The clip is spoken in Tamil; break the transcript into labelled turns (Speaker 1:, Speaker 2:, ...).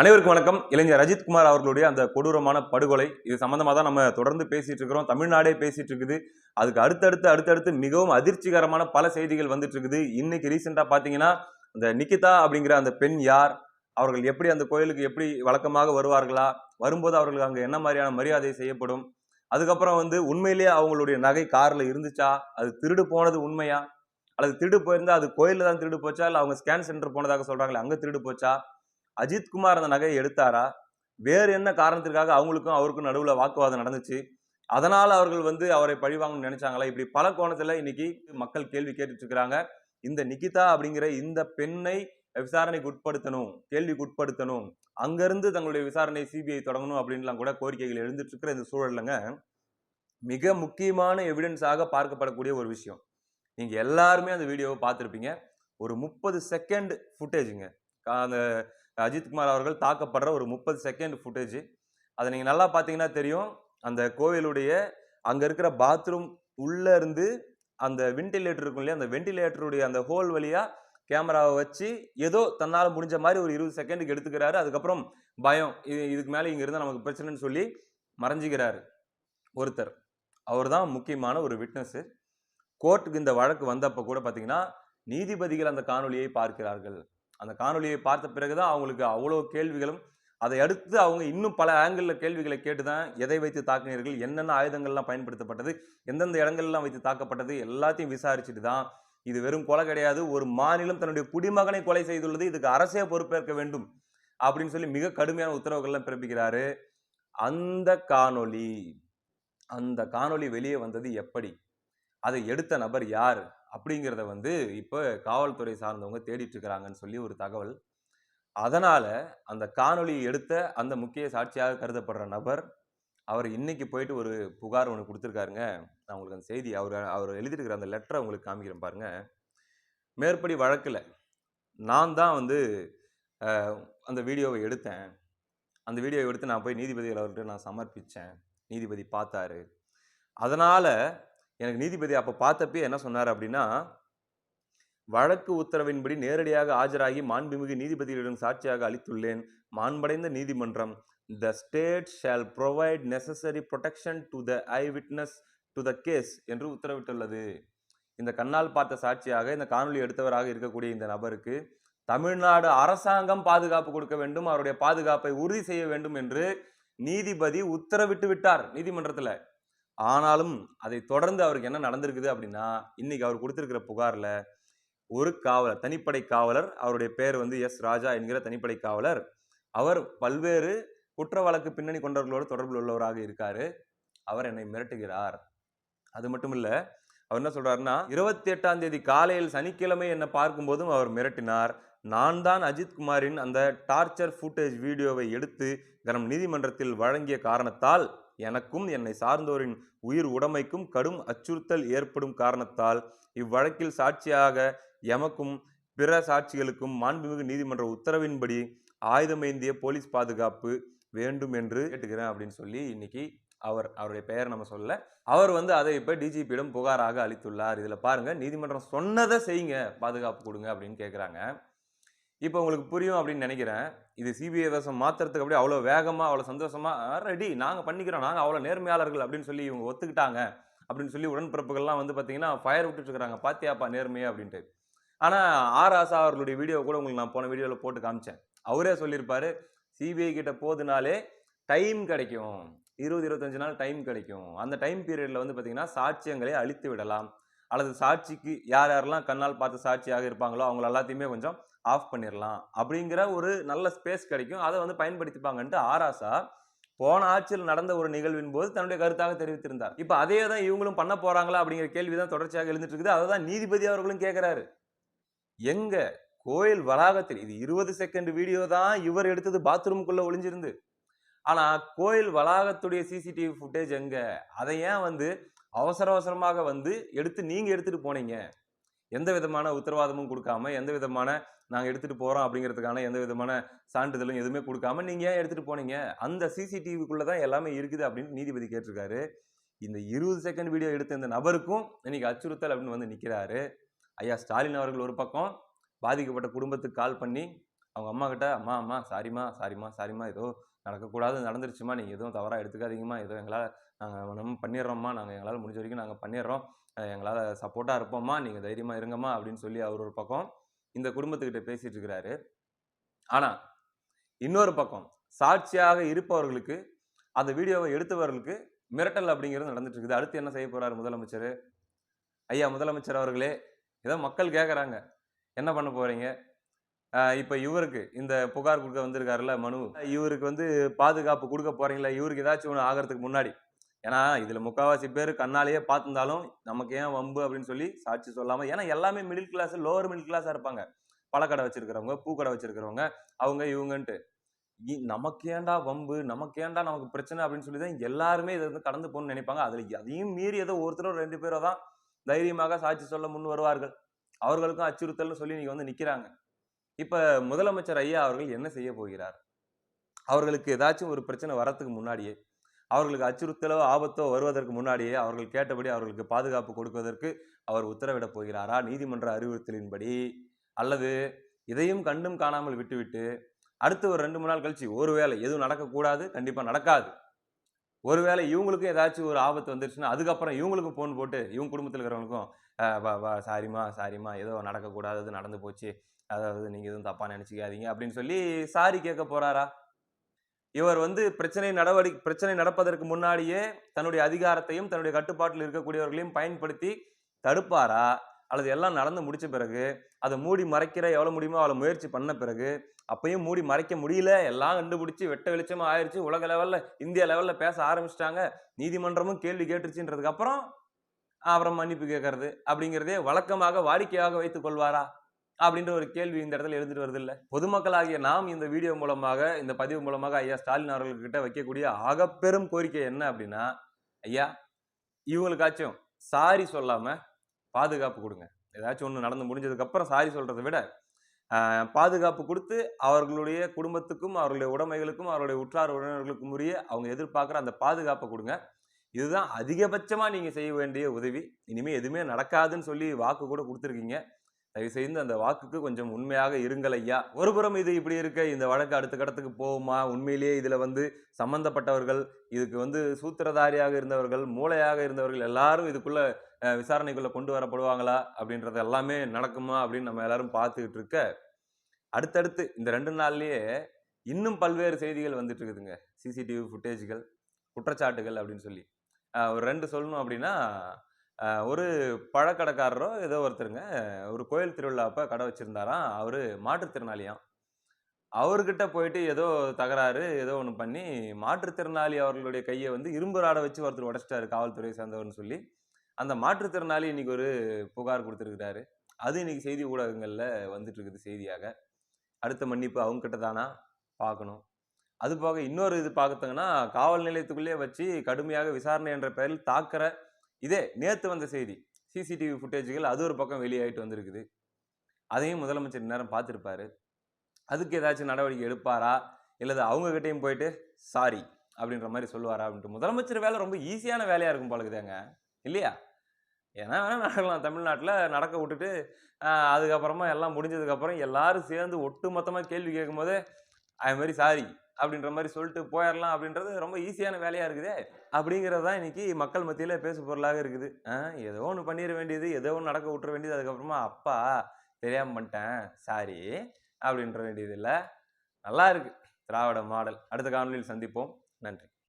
Speaker 1: அனைவருக்கும் வணக்கம். இளைஞர் அஜித்குமார் அவர்களுடைய அந்த கொடூரமான படுகொலை இது சம்மந்தமாக தான் நம்ம தொடர்ந்து பேசிகிட்டு இருக்கிறோம். தமிழ்நாடே பேசிகிட்டு இருக்குது. அதுக்கு அடுத்தடுத்து அடுத்தடுத்து மிகவும் அதிர்ச்சிகரமான பல செய்திகள் வந்துட்டு இருக்குது. இன்னைக்கு ரீசெண்டாக பார்த்தீங்கன்னா அந்த நிக்கிதா அப்படிங்கிற அந்த பெண் யார்? அவர்கள் எப்படி அந்த கோயிலுக்கு எப்படி வழக்கமாக வருவார்களா? வரும்போது அவர்களுக்கு அங்கே என்ன மாதிரியான மரியாதை செய்யப்படும்? அதுக்கப்புறம் வந்து உண்மையிலேயே அவங்களுடைய நகை காரில் இருந்துச்சா? அது திருடு போனது உண்மையா? அல்லது திருடு போயிருந்தா அது கோயிலில் தான் திருடு போச்சா? இல்லை அவங்க ஸ்கேன் சென்டர் போனதாக சொல்கிறாங்களே அங்கே திருடு போச்சா? அஜித் குமார் அந்த நகையை எடுத்தாரா? வேறு என்ன காரணத்திற்காக அவங்களுக்கும் அவருக்கும் நடுவில் வாக்குவாதம் நடந்துச்சு? அதனால் அவர்கள் வந்து அவரை பழிவாங்கணும்னு நினைச்சாங்களா? இப்படி பல கோணத்தில் இன்னைக்கு மக்கள் கேள்வி கேட்டுட்டு இருக்கிறாங்க இந்த நிகிதா அப்படிங்கிற இந்த பெண்ணை விசாரணைக்கு உட்படுத்தணும் கேள்விக்கு உட்படுத்தணும். அங்கேருந்து தங்களுடைய விசாரணை சிபிஐ தொடங்கணும் அப்படின்லாம் கூட கோரிக்கைகள் எழுந்துட்டு இருக்கிற இந்த சூழல்லங்க மிக முக்கியமான எவிடன்ஸாக பார்க்கப்படக்கூடிய ஒரு விஷயம். நீங்கள் எல்லாருமே அந்த வீடியோவை பார்த்துருப்பீங்க. ஒரு முப்பது செகண்ட் ஃபுட்டேஜுங்க அந்த அஜித்குமார் அவர்கள் தாக்கப்படுற ஒரு முப்பது செகண்ட் ஃபுட்டேஜ் அதை நீங்கள் நல்லா பார்த்தீங்கன்னா தெரியும். அந்த கோவிலுடைய அங்கே இருக்கிற பாத்ரூம் உள்ளே இருந்து அந்த வென்டிலேட்டர் இருக்கும் இல்லையா அந்த வென்டிலேட்டருடைய அந்த ஹோல் வழியாக கேமராவை வச்சு ஏதோ தன்னால் முடிஞ்ச மாதிரி ஒரு இருபது செகண்டுக்கு எடுத்துக்கிறாரு. அதுக்கப்புறம் பயம். இது இதுக்கு மேலே இங்கே இருந்தால் நமக்கு பிரச்சனைன்னு சொல்லி மறைஞ்சிக்கிறாரு ஒருத்தர். அவர் தான் முக்கியமான ஒரு விட்னஸ்ஸு கோர்ட்டுக்கு இந்த வழக்கு வந்தப்போ கூட பார்த்தீங்கன்னா நீதிபதிகள் அந்த காணொலியை பார்க்கிறார்கள். அந்த காணொலியை பார்த்த பிறகுதான் அவங்களுக்கு அவ்வளோ கேள்விகளும் அதை அடுத்து அவங்க இன்னும் பல ஆங்கிளில் கேள்விகளை கேட்டு தான் எதை வைத்து தாக்கினீர்கள் என்னென்ன ஆயுதங்கள்லாம் பயன்படுத்தப்பட்டது எந்தெந்த இடங்கள்லாம் வைத்து தாக்கப்பட்டது எல்லாத்தையும் விசாரிச்சுட்டு தான் இது வெறும் கொலை கிடையாது ஒரு மாநிலம் தன்னுடைய குடிமகனை கொலை செய்துள்ளது இதுக்கு அரசே பொறுப்பேற்க வேண்டும் அப்படின்னு சொல்லி மிக கடுமையான உத்தரவுகள்லாம் பிறப்பிக்கிறாரு. அந்த காணொளி அந்த காணொளி வெளியே வந்தது எப்படி? அதை எடுத்த நபர் யார்? அப்படிங்கிறத வந்து இப்போ காவல்துறை சார்ந்தவங்க தேடிட்டு இருக்கிறாங்கன்னு சொல்லி ஒரு தகவல். அதனால் அந்த காணொளி எடுத்த அந்த முக்கிய சாட்சியாக கருதப்படுற நபர் அவர் இன்னைக்கு போயிட்டு ஒரு புகார் ஒன்று கொடுத்துருக்காருங்க. நான் உங்களுக்கு அந்த செய்தி அவர் அவர் எழுதியிருக்கிற அந்த லெட்டரை உங்களுக்கு காமிக்கிறேன் பாருங்கள் மேற்படி வழக்கில் நான் தான் வந்து அந்த வீடியோவை எடுத்தேன். அந்த வீடியோவை எடுத்து நான் போய் நீதிபதிகள் அவர்கிட்ட நான் சமர்ப்பித்தேன் நீதிபதி பார்த்தாரு. அதனால் எனக்கு நீதிபதி அப்போ பார்த்தப்பே என்ன சொன்னார் அப்படின்னா வழக்கு உத்தரவின்படி நேரடியாக ஆஜராகி மாண்புமிகு நீதிபதிகளிடம் சாட்சியாக அளித்துள்ளேன். மாண்படைந்த நீதிமன்றம் the state shall provide necessary protection to the eye witness to the case என்று உத்தரவிட்டுள்ளது. இந்த கண்ணால் பார்த்த சாட்சியாக இந்த காணொலி எடுத்தவராக இருக்கக்கூடிய இந்த நபருக்கு தமிழ்நாடு அரசாங்கம் பாதுகாப்பு கொடுக்க வேண்டும். அவருடைய பாதுகாப்பை உறுதி செய்ய வேண்டும் என்று நீதிபதி உத்தரவிட்டு விட்டார் நீதிமன்றத்தில். ஆனாலும் அதை தொடர்ந்து அவருக்கு என்ன நடந்திருக்குது அப்படின்னா இன்னைக்கு அவர் கொடுத்துருக்கிற புகாரில் ஒரு காவலர் தனிப்படை காவலர் அவருடைய பேர் வந்து எஸ். ராஜா என்கிற தனிப்படை காவலர். அவர் பல்வேறு குற்ற வழக்கு பின்னணி கொண்டவர்களோடு தொடர்பில் உள்ளவராக இருக்காரு. அவர் என்னை மிரட்டுகிறார். அது மட்டும் இல்ல அவர் என்ன சொல்றாருன்னா இருபத்தி எட்டாம் தேதி காலையில் சனிக்கிழமை என்னை பார்க்கும்போதும் அவர் மிரட்டினார். நான் தான் அஜித் குமாரின் அந்த டார்ச்சர் ஃபுட்டேஜ் வீடியோவை எடுத்து கனம் நீதிமன்றத்தில் வழங்கிய காரணத்தால் எனக்கும் என்னை சார்ந்தோரின் உயிர் உடைமைக்கும் கடும் அச்சுறுத்தல் ஏற்படும் காரணத்தால் இவ்வழக்கில் சாட்சியாக எமக்கும் பிற சாட்சிகளுக்கும் மாண்புமிகு நீதிமன்ற உத்தரவின்படி ஆயுதமேந்திய போலீஸ் பாதுகாப்பு வேண்டும் என்று கேட்டுக்கிறேன் அப்படின்னு சொல்லி இன்னைக்கு அவர் அவருடைய பெயர் நம்ம சொல்ல அவர் வந்து அதை இப்போ டிஜிபியிடம் புகாராக அளித்துள்ளார். இதில் பாருங்கள் நீதிமன்றம் சொன்னதை செய்யுங்க பாதுகாப்பு கொடுங்க அப்படின்னு கேட்குறாங்க இப்போ உங்களுக்கு புரியும் அப்படின்னு நினைக்கிறேன். இது சிபிஐ வேஷம் மாத்துறதுக்கு அப்படியே அவ்வளோ வேகமாக அவ்வளோ சந்தோஷமாக ரெடி நாங்கள் பண்ணிக்கிறோம். நாங்கள் அவ்வளோ நேர்மையாளர்கள் அப்படின்னு சொல்லி இவங்க ஒத்துக்கிட்டாங்க அப்படின்னு சொல்லி உடன்பிறப்புகள்லாம் வந்து பார்த்தீங்கன்னா ஃபயர் விட்டுட்டுருக்காங்க பாத்தியாப்பா நேர்மையா அப்படின்ட்டு. ஆனால் ஆர். ஆசா அவர்களுடைய வீடியோ கூட உங்களுக்கு நான் போன வீடியோவில் போட்டு காமிச்சேன். அவரே சொல்லியிருப்பார் சிபிஐ கிட்ட போதுனாலே டைம் கிடைக்கும். இருபது இருபத்தஞ்சு நாள் டைம் கிடைக்கும். அந்த டைம் பீரியடில் வந்து பார்த்தீங்கன்னா சாட்சியங்களை அழித்து விடலாம். அல்லது சாட்சிக்கு யார் யாரெல்லாம் கண்ணால் பார்த்து சாட்சியாக இருப்பாங்களோ அவங்கள எல்லாத்தையுமே கொஞ்சம் ஆஃப் பண்ணிடலாம் அப்படிங்கிற ஒரு நல்ல ஸ்பேஸ் கிடைக்கும். அதை வந்து பயன்படுத்திப்பாங்கன்ட்டு ஆராசா போன ஆட்சியில் நடந்த ஒரு நிகழ்வின் போது தன்னுடைய கருத்தாக தெரிவித்திருந்தார். இப்போ அதே தான் இவங்களும் பண்ண போகிறாங்களா அப்படிங்கிற கேள்வி தான் தொடர்ச்சியாக எழுந்துட்டு இருக்குது அதை தான் நீதிபதி அவர்களும் கேட்குறாரு எங்க? கோயில் வளாகத்தில். இது இருபது செகண்ட் வீடியோ தான் இவர் எடுத்தது பாத்ரூமுக்குள்ளே ஒளிஞ்சிருந்து. ஆனால் கோயில் வளாகத்துடைய சிசிடிவி ஃபுட்டேஜ் எங்க? அதை ஏன் வந்து அவசர அவசரமாக வந்து எடுத்து நீங்கள் எடுத்துகிட்டு போனீங்க? எந்த விதமான உத்தரவாதமும் கொடுக்காம எந்த விதமான நாங்கள் எடுத்துகிட்டு போகிறோம் அப்படிங்கிறதுக்கான எந்த விதமான சான்றிதழும் எதுவுமே கொடுக்காம நீங்கள் ஏன் எடுத்துகிட்டு போனீங்க? அந்த சிசிடிவிக்குள்ளே தான் எல்லாமே இருக்குது அப்படின்னு நீதிபதி கேட்டிருக்காரு. இந்த இருபது செகண்ட் வீடியோ எடுத்த இந்த நபருக்கும் இன்னைக்கு அச்சுறுத்தல் அப்படின்னு வந்து நிற்கிறாரு ஐயா ஸ்டாலின் அவர்கள் ஒரு பக்கம் பாதிக்கப்பட்ட குடும்பத்துக்கு கால் பண்ணி அவங்க அம்மா கிட்ட அம்மா அம்மா சாரிம்மா சாரிம்மா சாரிம்மா ஏதோ நடக்கக்கூடாது நடந்துருச்சுமா நீங்கள் எதுவும் தவறாக எடுத்துக்காதீங்கம்மா ஏதோ எங்களால் நாங்கள் நம்ம பண்ணிடுறோம்மா நாங்கள் எங்களால் முடிஞ்ச வரைக்கும் நாங்கள் பண்ணிடுறோம் எங்களால் சப்போர்ட்டாக இருப்போம்மா நீங்கள் தைரியமாக இருங்கம்மா அப்படின்னு சொல்லி அவர் ஒரு பக்கம் இந்த குடும்பத்துக்கிட்ட பேசிட்டு இருக்கிறாரு ஆனால் இன்னொரு பக்கம் சாட்சியாக இருப்பவர்களுக்கு அந்த வீடியோவை எடுத்தவர்களுக்கு மிரட்டல் அப்படிங்கிறது நடந்துட்டு இருக்குது அடுத்து என்ன செய்ய போறாரு முதலமைச்சர்? ஐயா முதலமைச்சர் அவர்களே ஏதோ மக்கள் கேட்குறாங்க என்ன பண்ண போறீங்க? இப்போ இவருக்கு இந்த புகார் கொடுக்க வந்திருக்காருல்ல மனு. இவருக்கு வந்து பாதுகாப்பு கொடுக்க போறீங்களா? இவருக்கு ஏதாச்சும் ஒன்று ஆகிறதுக்கு முன்னாடி. ஏன்னா இதில் முக்கால்வாசி பேர் கண்ணாலேயே பார்த்துருந்தாலும் நமக்கு ஏன் வம்பு அப்படின்னு சொல்லி சாட்சி சொல்லாமல் ஏன்னா எல்லாமே மிடில் கிளாஸ் லோவர் மிடில் கிளாஸாக இருப்பாங்க. பழக்கடை வச்சிருக்கிறவங்க பூக்கடை வச்சிருக்கிறவங்க அவங்க இவங்கன்ட்டு. இ- நமக்கு வம்பு நமக்கு நமக்கு பிரச்சனை அப்படின்னு சொல்லி தான் எல்லாருமே இதை வந்து கடந்து போகணும்னு நினைப்பாங்க. அதில் அதையும் மீறி ஏதோ ஒருத்தரோ ரெண்டு பேரோ தான் தைரியமாக சாட்சி சொல்ல முன் வருவார்கள். அவர்களுக்கும் அச்சுறுத்தல்னு சொல்லி நீங்க வந்து நிற்கிறாங்க இப்போ முதலமைச்சர் ஐயா அவர்கள் என்ன செய்ய போகிறார்? அவர்களுக்கு ஏதாச்சும் ஒரு பிரச்சனை வரத்துக்கு முன்னாடியே அவர்களுக்கு அச்சுறுத்தலோ ஆபத்தோ வருவதற்கு முன்னாடியே அவர்கள் கேட்டபடி அவர்களுக்கு பாதுகாப்பு கொடுப்பதற்கு அவர் உத்தரவிடப் போகிறாரா? நீதிமன்ற அறிவுறுத்தலின்படி. அல்லது இதையும் கண்டும் காணாமல் விட்டுவிட்டு அடுத்து ஒரு ரெண்டு மூணு நாள் கழிச்சு ஒருவேளை எதுவும் நடக்கக்கூடாது கண்டிப்பாக நடக்காது. ஒருவேளை இவங்களுக்கும் ஏதாச்சும் ஒரு ஆபத்து வந்துருச்சுன்னா அதுக்கப்புறம் இவங்களுக்கும் ஃபோன் போட்டு இவங்க குடும்பத்தில் இருக்கிறவங்களுக்கும் சாரிம்மா சாரிம்மா ஏதோ நடக்கக்கூடாதது நடந்து போச்சு. அதாவது நீங்கள் எதுவும் தப்பாக நினச்சிக்காதீங்க அப்படின்னு சொல்லி சாரி கேட்க போகிறாரா இவர் வந்து பிரச்சனை நடவடி பிரச்சனை நடப்பதற்கு முன்னாடியே தன்னுடைய அதிகாரத்தையும் தன்னுடைய கட்டுப்பாட்டில் இருக்கக்கூடியவர்களையும் பயன்படுத்தி தடுப்பாரா? அல்லது எல்லாம் நடந்து முடிச்ச பிறகு அதை மூடி மறைக்கிற எவ்வளோ முடியுமோ அவ்வளோ முயற்சி பண்ண பிறகு அப்பையும் மூடி மறைக்க முடியல எல்லாம் கண்டுபிடிச்சி வெட்ட வெளிச்சமாக ஆயிடுச்சு உலக லெவலில் இந்திய லெவலில் பேச ஆரம்பிச்சிட்டாங்க நீதிமன்றமும் கேள்வி கேட்டுருச்சுன்றதுக்கப்புறம் அப்புறம் மன்னிப்பு கேட்கறது அப்படிங்கிறதே வழக்கமாக வாடிக்கையாக வைத்துக் கொள்வாரா? அப்படின்ற ஒரு கேள்வி இந்த இடத்துல எழுந்துட்டு வருது இல்லை பொதுமக்களாகிய நாம் இந்த வீடியோ மூலமாக இந்த பதிவு மூலமாக ஐயா ஸ்டாலின் அவர்கள்கிட்ட வைக்கக்கூடிய ஆகப்பெரும் கோரிக்கை என்ன அப்படின்னா ஐயா இவங்களுக்காச்சும் சாரி சொல்லாமல் பாதுகாப்பு கொடுங்க. ஏதாச்சும் ஒன்று நடந்து முடிஞ்சதுக்கப்புறம் சாரி சொல்கிறத விட பாதுகாப்பு கொடுத்து அவர்களுடைய குடும்பத்துக்கும் அவர்களுடைய உடைமைகளுக்கும் அவருடைய உற்றார் உறவினர்களுக்கும் உரிய அவங்க எதிர்பார்க்குற அந்த பாதுகாப்பை கொடுங்க. இதுதான் அதிகபட்சமாக நீங்கள் செய்ய வேண்டிய உதவி. இனிமேல் எதுவுமே நடக்காதுன்னு சொல்லி வாக்கு கூட கொடுத்துருக்கீங்க. தயவுசெய்து அந்த வாக்குக்கு கொஞ்சம் உண்மையாக இருங்கள் ஐயா. ஒரு புறம் இது இப்படி இருக்க இந்த வழக்கு அடுத்த கட்டத்துக்கு போகுமா? உண்மையிலேயே இதில் வந்து சம்பந்தப்பட்டவர்கள் இதுக்கு வந்து சூத்திரதாரியாக இருந்தவர்கள் மூளையாக இருந்தவர்கள் எல்லாரும் இதுக்குள்ளே விசாரணைக்குள்ளே கொண்டு வரப்படுவாங்களா? அப்படின்றது எல்லாமே நடக்குமா? அப்படின்னு நம்ம எல்லாரும் பார்த்துக்கிட்டு இருக்க அடுத்தடுத்து இந்த ரெண்டு நாள்லேயே இன்னும் பல்வேறு செய்திகள் வந்துட்டு இருக்குதுங்க. சிசிடிவி ஃபுட்டேஜ்கள் குற்றச்சாட்டுகள் அப்படின்னு சொல்லி. ஒரு ரெண்டு சொல்லணும் அப்படின்னா ஒரு பழக்கடைக்காரரோ ஏதோ ஒருத்தருங்க ஒரு கோயில் திருவிழாப்போ கடை வச்சுருந்தாராம். அவர் மாற்றுத்திறனாளியாம். அவர்கிட்ட போயிட்டு ஏதோ தகராறு ஏதோ ஒன்று பண்ணி மாற்றுத்திறனாளி அவர்களுடைய கையை வந்து இரும்பு ராடை வச்சு ஒருத்தர் உடச்சிட்டாரு காவல்துறை சேர்ந்தவர்னு சொல்லி அந்த மாற்றுத்திறனாளி இன்னைக்கு ஒரு புகார் கொடுத்துருக்கிறாரு. அது இன்னைக்கு செய்தி ஊடகங்களில் வந்துட்டு இருக்குது செய்தியாக. அடுத்த மன்னிப்பு அவங்ககிட்ட தானா? பார்க்கணும். அது போக இன்னொரு இது பார்த்தங்கன்னா காவல் நிலையத்துக்குள்ளே வச்சு கடுமையாக விசாரணை என்ற பெயரில் தாக்கிற இதே நேற்று வந்த செய்தி. சிசிடிவி ஃபுட்டேஜ்கள் அது ஒரு பக்கம் வெளியாகிட்டு வந்திருக்குது. அதையும் முதலமைச்சர் நேரம் பார்த்துருப்பாரு. அதுக்கு ஏதாச்சும் நடவடிக்கை எடுப்பாரா? இல்லது அவங்கக்கிட்டையும் போயிட்டு சாரி அப்படின்ற மாதிரி சொல்லுவாரா அப்படின்ட்டு. முதலமைச்சர் வேலை ரொம்ப ஈஸியான வேலையாக இருக்கும் போல இல்லையா? ஏன்னா வேணால் நடக்கலாம். தமிழ்நாட்டில் நடக்க விட்டுட்டு அதுக்கப்புறமா எல்லாம் முடிஞ்சதுக்கப்புறம் எல்லாரும் சேர்ந்து ஒட்டு மொத்தமாக கேள்வி கேட்கும்போது அது மாதிரி சாரி. அப்படின்ற மாதிரி சொல்லிட்டு போயிடலாம் அப்படின்றது ரொம்ப ஈஸியான வேலையாக இருக்குதே. அப்படிங்கிறது தான் இன்றைக்கி மக்கள் மத்தியில் பேசு பொருளாக இருக்குது. ஏதோ ஒன்று பண்ணிட வேண்டியது ஏதோ ஒன்று நடக்க விட்டுற வேண்டியது அதுக்கப்புறமா அப்பா தெரியாமல் பண்ணிட்டேன் சாரி அப்படின்ற வேண்டியது இல்லை. நல்லா இருக்குது திராவிட மாடல். அடுத்த காணொலியில் சந்திப்போம். நன்றி.